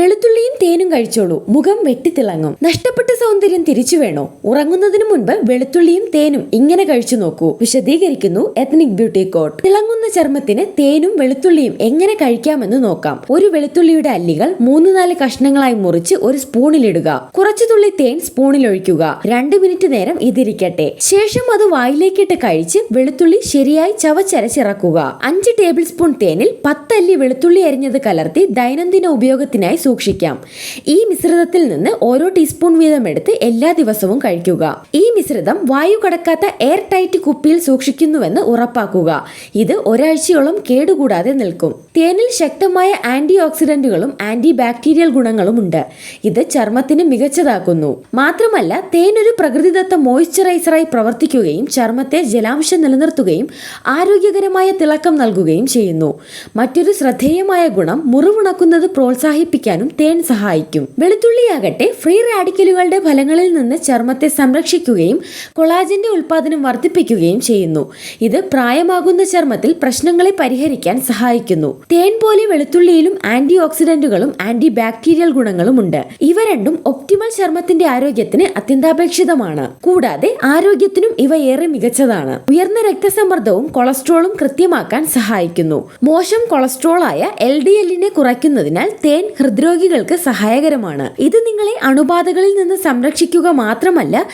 വെളുത്തുള്ളിയും തേനും കഴിച്ചോളൂ. മുഖം വെട്ടിത്തിളങ്ങും. നഷ്ടപ്പെട്ട സൗന്ദര്യം തിരിച്ചു വേണോ? ഉറങ്ങുന്നതിന് മുൻപ് വെളുത്തുള്ളിയും തേനും ഇങ്ങനെ കഴിച്ചു നോക്കൂ. വിശദീകരിക്കുന്നു എത്നിക് ബ്യൂട്ടി കോട്ട് തിളങ്ങുന്ന ചർമ്മത്തിന് തേനും വെളുത്തുള്ളിയും എങ്ങനെ കഴിക്കാമെന്ന് നോക്കാം. ഒരു വെളുത്തുള്ളിയുടെ അല്ലികൾ മൂന്ന് നാല് കഷ്ണങ്ങളായി മുറിച്ച് ഒരു സ്പൂണിലിടുക. കുറച്ചു തുള്ളി തേൻ സ്പൂണിൽ ഒഴിക്കുക രണ്ട് മിനിറ്റ് നേരം ഇതിരിക്കട്ടെ. ശേഷം അത് വായിലേക്കിട്ട് കഴിച്ച് വെളുത്തുള്ളി ശരിയായി ചവച്ചരച്ചിറക്കുക. അഞ്ച് ടേബിൾ സ്പൂൺ തേനിൽ പത്തല്ലി വെളുത്തുള്ളി അരിഞ്ഞത് കലർത്തി ദൈനംദിന ഉപയോഗത്തിനായി സൂക്ഷിക്കാം. ഈ മിശ്രിതത്തിൽ നിന്ന് ഓരോ ടീസ്പൂൺ വീതം എടുത്ത് എല്ലാ ദിവസവും കഴിക്കുക. ഈ മിശ്രിതം വായു കടക്കാത്ത എയർ ടൈറ്റ് കുപ്പിയിൽ സൂക്ഷിക്കുന്നുവെന്ന് ഉറപ്പാക്കുക. ഇത് ഒരാഴ്ചയോളം കേടുകൂടാതെ നിൽക്കും. തേനിൽ ശക്തമായ ആന്റി ഓക്സിഡന്റുകളും ആന്റി ബാക്ടീരിയൽ ഗുണങ്ങളും ഉണ്ട്. ഇത് ചർമ്മത്തിന് മികച്ചതാക്കുന്നു. മാത്രമല്ല തേൻ ഒരു പ്രകൃതിദത്ത മോയ്സ്ചറൈസറായി പ്രവർത്തിക്കുകയും ചർമ്മത്തെ ജലാംശം നിലനിർത്തുകയും ആരോഗ്യകരമായ തിളക്കം നൽകുകയും ചെയ്യുന്നു. മറ്റൊരു ശ്രദ്ധേയമായ ഗുണം മുറിവുണക്കുന്നത് പ്രോത്സാഹിപ്പിക്കാനും തേൻ സഹായിക്കും. വെളുത്തുള്ളിയാകട്ടെ ഫ്രീ റാഡിക്കലുകളുടെ ഫലങ്ങളിൽ നിന്ന് ചർമ്മത്തെ സംരക്ഷിക്കുകയും കൊളാജന്റെ ഉൽപാദനം വർദ്ധിപ്പിക്കുകയും ചെയ്യുന്നു. ഇത് പ്രായമാകുന്ന ചർമ്മത്തിൽ പ്രശ്നങ്ങളെ പരിഹരിക്കാൻ സഹായിക്കുന്നു. തേൻ പോലെ വെളുത്തുള്ളിയിലും ആന്റി ഓക്സിഡന്റുകളും ആന്റി ബാക്ടീരിയൽ ഗുണങ്ങളും ഉണ്ട്. ഇവ രണ്ടും ഒപ്റ്റിമൽ ചർമ്മത്തിന്റെ ആരോഗ്യത്തിന് അത്യന്താപേക്ഷിതമാണ്. കൂടാതെ ആരോഗ്യത്തിനും ഇവ ഏറെ മികച്ചതാണ്. ഉയർന്ന രക്തസമ്മർദ്ദവും കൊളസ്ട്രോളും കൃത്യമാക്കാൻ സഹായിക്കുന്നു. മോശം കൊളസ്ട്രോൾ ആയ എൽ ഡി എല്ലിനെ കുറയ്ക്കുന്നതിനാൽ തേൻ ഹൃദ്രോഗികൾക്ക് സഹായകരമാണ്. ഇത് നിങ്ങളെ അണുബാധകളിൽ നിന്ന് സംരക്ഷിക്കുക മാത്രമല്ല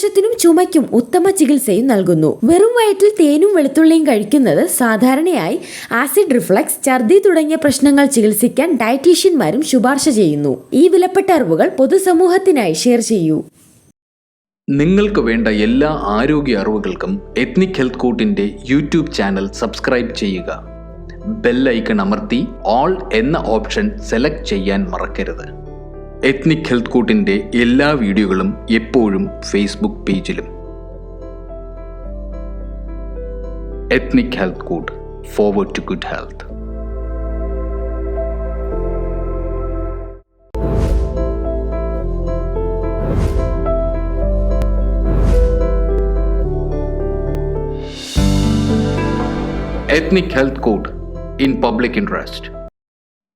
ജലദോഷത്തിനും ചുമയ്ക്കും ഉത്തമ ചികിത്സയും നൽകുന്നു. വെറും വയറ്റിൽ തേനും വെളുത്തുള്ളിയും കഴിക്കുന്നത് സാധാരണയായി ആസിഡ് റിഫ്ലക്സ് ഛർദി തുടങ്ങിയ പ്രശ്നങ്ങൾ ചികിത്സിക്കാൻ ഡയറ്റീഷ്യന്മാരും ശുപാർശ ചെയ്യുന്നു. ഈ വിലപ്പെട്ട അറിവുകൾ പൊതുസമൂഹത്തിനായി ഷെയർ ചെയ്യൂ. നിങ്ങൾക്ക് വേണ്ട എല്ലാ ആരോഗ്യ അറിവുകൾക്കും എത്നിക് ഹെൽത്ത് കൂട്ടിന്റെ യൂട്യൂബ് ചാനൽ സബ്സ്ക്രൈബ് ചെയ്യുക. ബെൽ ഐക്കൺ അമർത്തി ഓൾ എന്ന ഓപ്ഷൻ സെലക്ട് ചെയ്യാൻ മറക്കരുത്. എത്നിക് ഹെൽത്ത് കൂട്ടിന്റെ എല്ലാ വീഡിയോകളും എപ്പോഴും ഫേസ്ബുക്ക് പേജിലും. എത്നിക് ഹെൽത്ത് കൂട്ട് forward to good health ethnic health code in public interest